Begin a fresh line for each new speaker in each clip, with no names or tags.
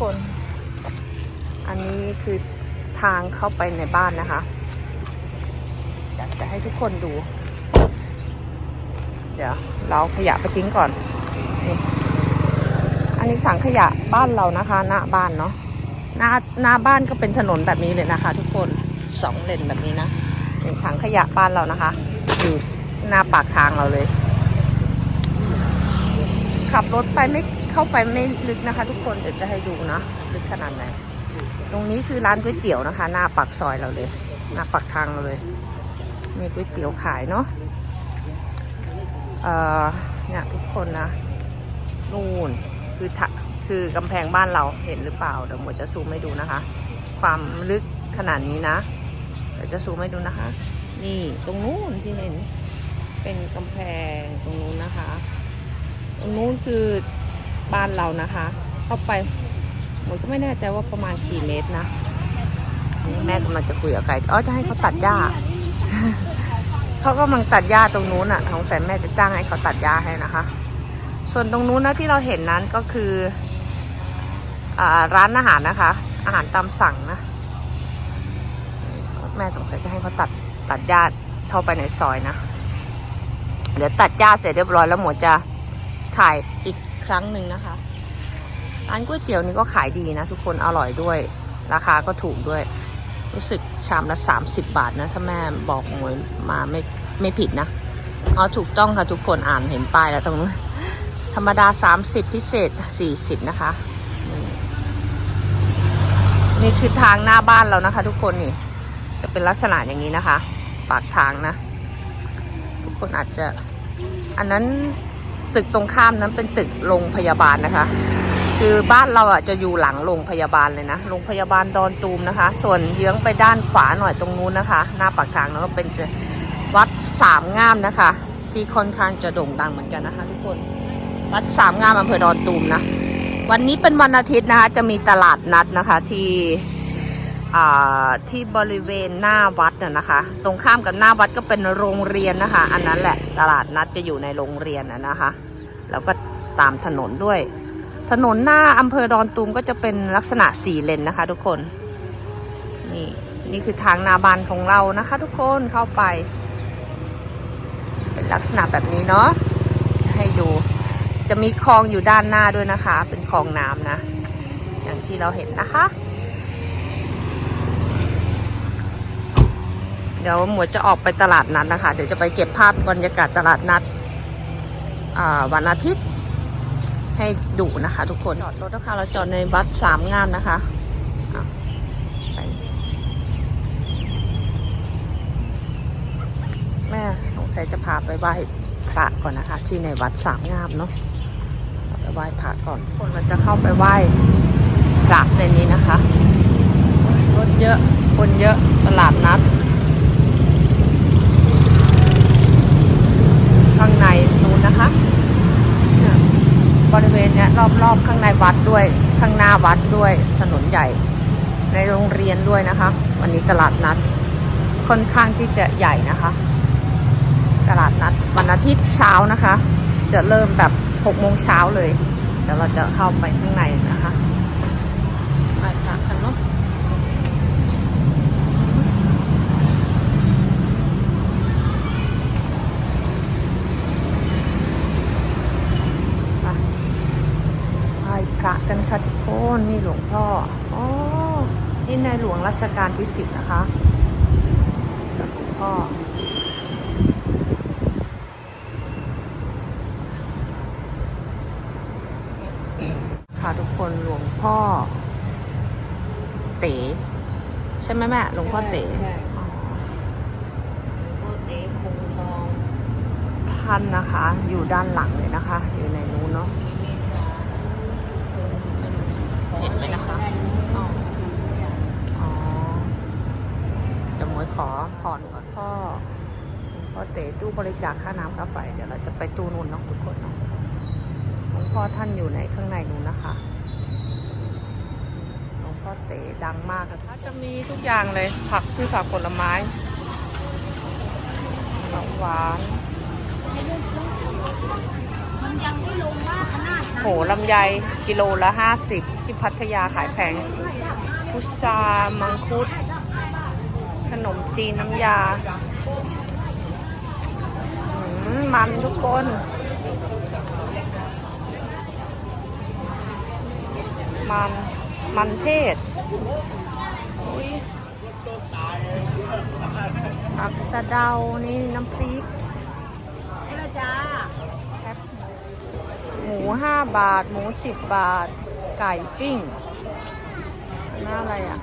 คน อันนี้คือทางเข้าไปในบ้านนะคะ อยากจะให้ทุกคนดู เดี๋ยวเราขยะไปทิ้งก่อนนี่อันนี้ถังขยะบ้านเรานะคะ หน้าบ้านเนาะหน้าหน้าบ้านก็เป็นถนนแบบนี้เลยนะคะ ทุกคนสองเลนแบบนี้นะเป็นถังขยะบ้านเรานะคะ อยู่หน้าปากทางเราเลย ขับรถไปไม่ เข้าไปไม่ลึกนะคะ ทุกคนเดี๋ยวจะให้ดูนะลึกขนาดไหนตรงนี้คือร้านก๋วยเตี๋ยวนะคะ หน้าปากซอยเราเลย หน้าปากทางเราเลยมีก๋วยเตี๋ยวขายเนาะเอ่อเนี่ยทุกคนนะนู่นคือทะคือกำแพงบ้านเราเห็นหรือเปล่าเดี๋ยวหมวจะซูมให้ดูนะคะ ความลึกขนาดนี้นะเดี๋ยวจะซูมให้ดูนะคะ นี่ตรงนู้นที่เห็นเป็นกำแพงตรงนู้นนะคะ ตรงนู้นคือ บ้านเรานะคะ เข้าไปหมวยก็ไม่แน่ใจว่าประมาณกี่เมตรนะแม่กำลังจะคุยกับไก่อ๋อจะให้เขาตัดหญ้าเขากำลังตัดหญ้าตรงนู้นอะของแสนแม่จะจ้างให้เขาตัดหญ้าให้นะคะ ส่วนตรงนู้นนะที่เราเห็นนั้นก็คืออร้านอาหารนะคะ อาหารตามสั่งนะแม่สงสัยจะให้เขาตัดตัดหญ้าเข้าไปในซอยนะเดี๋ยวตัดหญ้าเสร็จเรียบร้อยแล้วหมวจะถ่ายอีก ครั้งหนึ่งนะคะ ร้านก๋วยเตี๋ยวนี้ก็ขายดีนะทุกคนอร่อยด้วย ราคาก็ถูกด้วย รู้สึกชามละ 30 บาทนะ ถ้าแม่บอกหมวยมาไม่ไม่ผิดนะอ๋อถูกต้องค่ะทุกคนอ่านเห็นป้ายแล้วตรงนู้นธรรมดา 30 พิเศษ 40 นะคะ นี่คือทางหน้าบ้านเรานะคะ ทุกคนนี่ จะเป็นลักษณะอย่างนี้นะคะ ปากทางนะ ทุกคนอาจจะอันนั้น ตึกตรงข้ามนั้นเป็นตึกโรงพยาบาลนะคะ คือบ้านเราอะจะอยู่หลังโรงพยาบาลเลยนะโรงพยาบาลดอนตูมนะคะ ส่วนเยื้องไปด้านขวาหน่อยตรงนู้นนะคะ หน้าปากทางแล้วก็เป็นวัดสามงามนะคะ ที่ค่อนข้างจะโด่งดังเหมือนกันนะคะ ทุกคนวัดสามงามอำเภอดอนตูมนะวันนี้เป็นวันอาทิตย์นะคะ จะมีตลาดนัดนะคะที่ ที่บริเวณหน้าวัดน่ะนะคะ ตรงข้ามกับหน้าวัดก็เป็นโรงเรียนนะคะ อันนั้นแหละตลาดนัดจะอยู่ในโรงเรียนน่ะนะคะ แล้วก็ตามถนนด้วย ถนนหน้าอำเภอดอนตูมก็จะเป็นลักษณะสี่เลนนะคะ ทุกคน นี่นี่คือทางนาบานของเรานะคะ ทุกคนเข้าไป เป็นลักษณะแบบนี้เนาะจะให้ดู จะมีคลองอยู่ด้านหน้าด้วยนะคะ เป็นคลองน้ำนะ อย่างที่เราเห็นนะคะ เดี๋ยวหมวยจะออกไปตลาดนัดนะคะ เดี๋ยวจะไปเก็บภาพบรรยากาศตลาดนัดวันอาทิตย์ให้ดูนะคะทุกคนจอดรถนะคะเราจอดในวัดสามงามนะคะแม่สงสัยจะพาไปไหว้พระก่อนนะคะ ที่ในวัดสามงามเนาะไปไหว้พระก่อนคนเราจะเข้าไปไหว้พระในนี้นะคะรถเยอะคนเยอะตลาดนัดางในนู้นนะคะ บริเวณเนี้ยรอบๆข้างในวัดด้วย ข้างหน้าวัดด้วย ถนนใหญ่ ในโรงเรียนด้วยนะคะ วันนี้ตลาดนัด ค่อนข้างที่จะใหญ่นะคะ ตลาดนัดวันอาทิตย์เช้านะคะ จะเริ่มแบบ6โมงเช้าเลย เดี๋ยวเราจะเข้าไปข้างในนะคะไปค่ะกันเนาะไป ไหว้ พระกันค่ะทุกคนนี่หลวงพ่ออ๋อนี่ในหลวงรัชกาลที่สิบนะคะหลวงพ่อค่ะทุกคนหลวงพ่อ เต๋ใช่ไหมแม่หลวงพ่อเต๋
ใช่
อ๋อ
พวกเอ๊คงทอง
ท่านนะคะ อยู่ด้านหลังเลยนะคะ อยู่ในนู้นเนาะ
มีเมตตา
เห็นไหมนะคะอ๋ออ๋อเดี๋ยวหมวยขอพรก่อนพ่อหลวงพ่อเต๋ตู้บริจาคค่าน้ำค่าไฟเดี๋ยวเราจะไปตู้นู้นเนาะทุกคนเนาะหลวงพ่อท่านอยู่ในข้างในนู้นนะคะหลวงพ่อเต๋ดังมากนะคะจะมีทุกอย่างเลยผักพืชผักผลไม้ของหวาน
มันยังไม่ลงมากขนาดนั้น
โหลำไยกิโลละห้าสิบที่พัทยาขายแพงพุทรามังคุด ขนมจีนน้ำยาอืมมันทุกคนมันมันเทศอุ๊ยผักสะเดา นี่น้ำพริก
นี่ละจ้า
หมูห้าบาท หมูสิบบาท ไก่ปิ้งหน้าอะไรอะ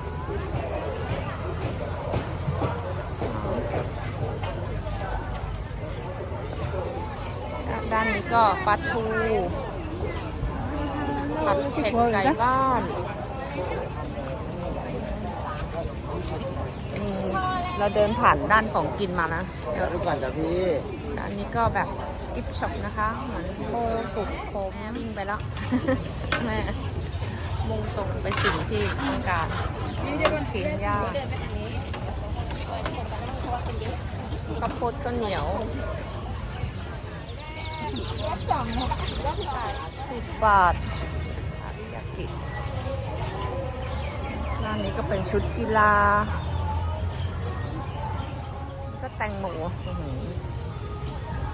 ด้านนี้ก็ปลาทูผัดเผ็ดไก่บ้านนี่เราเดินผ่านด้านของกินมานะเยอะ
ทุกวันจ้ะพี่
อันนี้ก็แบบ กิฟช็อปนะคะเหมือนโบกุกโคมวิ่งไปแล้วแม่มุ่งตรงไปสิ่งที่ต้องการชิ้นย่างข้าวโพดข้าวเหนียวสิบบาทอาริยากิร้านนี้ก็เป็นชุดกีฬา ก็แตงโม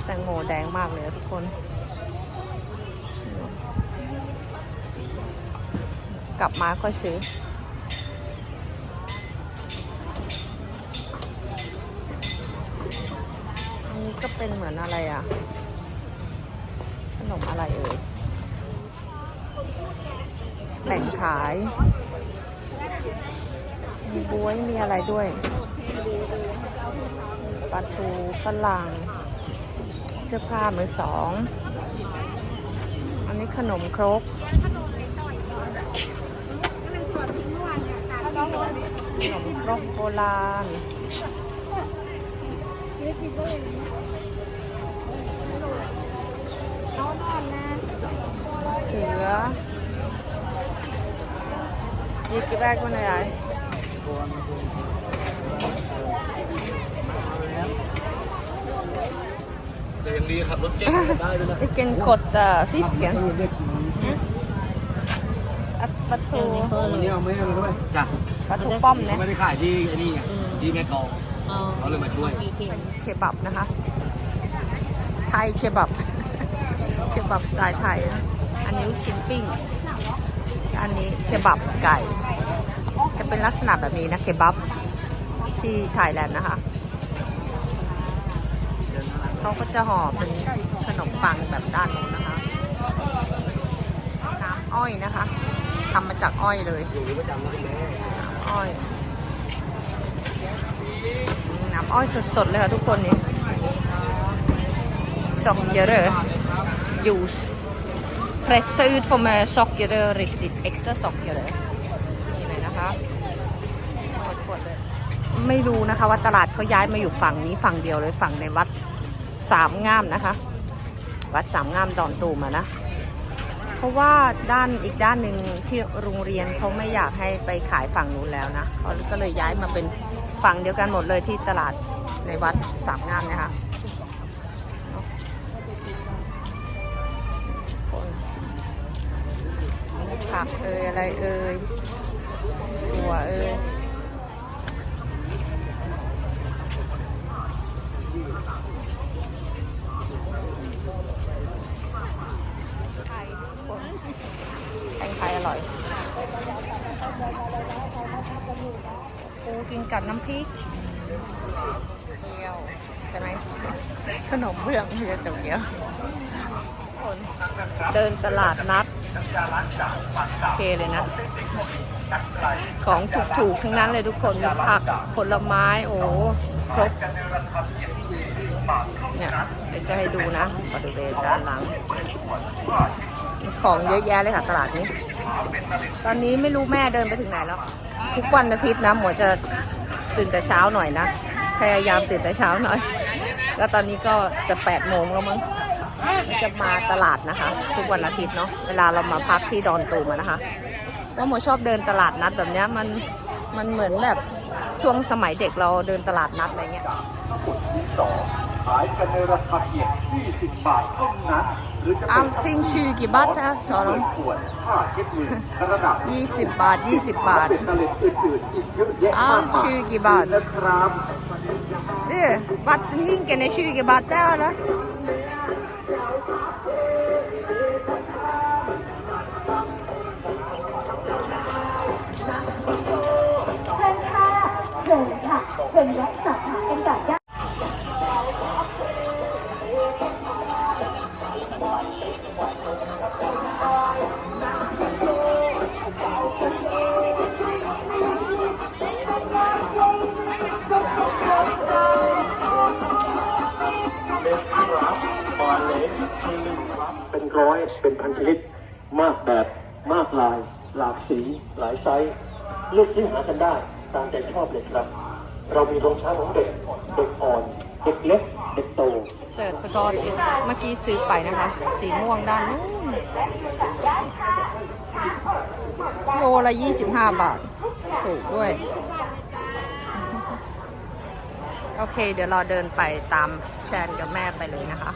แตงโมแดงมากเลยทุกคน กลับมาค่อยซื้อ อันนี้ก็เป็นเหมือนอะไรอะ ขนมอะไรเอ่ยแบ่งขาย มีบวยมีอะไรด้วยปลาทูฝรั่ง สื้อผ้ามือสอง อันนี้ขนมครก ขนมครกโบราณ เหลือหยิบกี่แบกมาหน่อย
แต่ยังดีขับรถเก่งได้ด้วยนะ
Vilken kort uh, fisken?
เด็ก
Att ปลาทู
วันนี้เอาไม่ให้มาด้วยจ้ะ
ปลาทูป้อมเนี่ย
เขาไม่ได้ขายที่ไอ้นี่ไงที่แม่กลอง
อ๋อ
เขาเลยมาช่วย
กี่เข็ม
เคบับนะคะ ไทยเคบับ เคบับสไตล์ไทยนะอันนี้ลูกชิ้นปิ้ง อันนี้เคบับไก่ จะเป็นลักษณะแบบนี้นะเคบับที่ไทยแลนด์นะคะ เขาก็จะห่อเป็นขนมปังแบบด้านนู้นนะคะ น้ำอ้อยนะคะทำมาจากอ้อยเลย
น้ำ
อ้อย น้ำอ้อยสดๆเลยค่ะทุกคนนี่ socker juice pressa ut för med socker riktigt äkta socker นี่เลยนะคะขวดๆเลยไม่รู้นะคะว่าตลาดเขาย้ายมาอยู่ฝั่งนี้ฝั่งเดียวเลยฝั่งในวัด สามงามนะคะ วัดสามงามดอนตูมอะนะ เพราะว่าด้านอีกด้านหนึ่งที่โรงเรียนเขาไม่อยากให้ไปขายฝั่งนู้นแล้วนะเขาก็เลยย้ายมาเป็นฝั่งเดียวกันหมดเลยที่ตลาดในวัดสามงามนะคะผักเอ่ยอะไรเอ่ยถั่วเอ่ย คนแตงไทยอร่อยปูกินกับน้ำพริกเกี๊ยวใช่ไหมขนมเบื้องที่จะตัวเกี๊ยวคนเดินตลาดนัดโอเคเลยนะ ของถูกๆ ทั้งนั้นเลยทุกคนผักผลไม้โอ้ครบเนี่ยเดี๋ยวจะให้ดูนะบริเวณด้านหลัง ของเยอะแยะเลยค่ะตลาดนี้ ตอนนี้ไม่รู้แม่เดินไปถึงไหนแล้ว ทุกวันอาทิตย์นะหมวยจะตื่นแต่เช้าหน่อยนะ พยายามตื่นแต่เช้าหน่อย แล้วตอนนี้ก็จะ8ปดโมงแล้วมั้งจะมาตลาดนะคะ ทุกวันอาทิตย์เนาะเวลาเรามาพักที่ดอนตูมอะนะคะว่าหมวยชอบเดินตลาดนัดแบบนี้มันมันเหมือนแบบช่วงสมัยเด็กเราเดินตลาดนัดอะไรเงี้ย
ขายกันในราคาเพียง20 บาทเท่านั้น
Allting 20 baht här sa de.
ขวดผ้าเช็ดมือระดับ
20 baht, 20 baht.
เตล็ดอื่นๆอีกเยอะแยะมากมาย
Allt 20 baht.
นะครับ
Du, vattenhinken är 20 baht där eller?
เชิญค่ะเชิญค่ะเชิญรับสอบถามกันก่อนได้
เล็ก มากแบบมากลาย หลากสีหลายไซส์เลือกซื้อหากันได้ตามใจชอบเลยครับ เรามีรองเท้าของเด็กเด็กอ่อนเด็กเล็กเด็กโต
เสิร์ฟปอติสเมื่อกี้ซื้อไปนะคะ สีม่วงด้านนู้นโลละ 25 บาท ถูกด้วย โอเค เดี๋ยวเราเดินไปตามแชนกับแม่ไปเลยนะคะ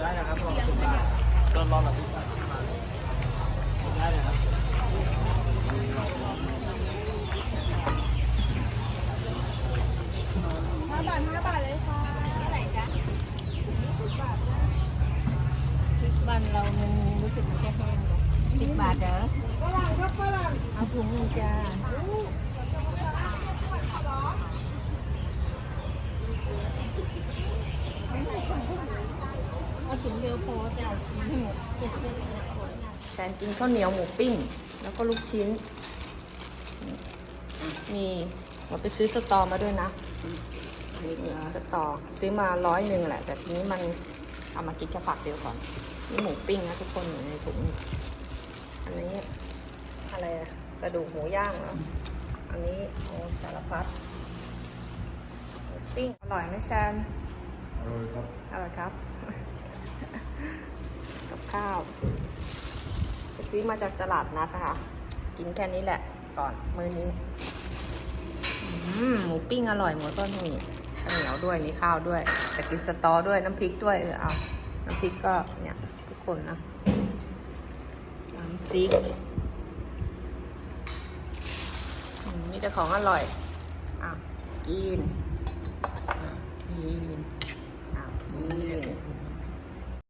ได้นะครับลองดูเดินรอหน่อยได้เลยครับ
บ้านเรามันรู้สึกมันจะแห้งเนอะสิบบาทเด้อเอาถุงหนึงจ้า เอาถุงเดียวพอจ้าชิ้นให้หมดเก็บเก็บเก็บคนนะ
แชนกินข้าวเหนียวหมูปิ้ง แล้วก็ลูกชิ้น มีเราไปซื้อสตอมาด้วยนะนี่สตอซื้อมาร้อยหนึ่งแหละ แต่ทีนี้มันเอามากินแค่ฝักเดียวก่อน นี่หมูปิ้งนะทุกคนอยู่ในถุงนี่อันนี้อะไรอะกระดูกหมูย่างเหรอ อันนี้โอ้สารพัดหมูปิ้งอร่อยไหมแชน
อร่อยครับ
อร่อยครับ กับข้าวไปซื้อมาจากตลาดนัดนะคะ กินแค่นี้แหละ ก่อนมื้อนี้หมูปิ้งอร่อยหมูต้นนี่ข้าวเหนียวด้วยมีข้าวด้วยจะกินสตอด้วยน้ำพริกด้วยเออเอาน้ำพริกก็เนี่ยทุกคนนะน้ำพริกมีแต่ของอร่อยอะกินอะกิน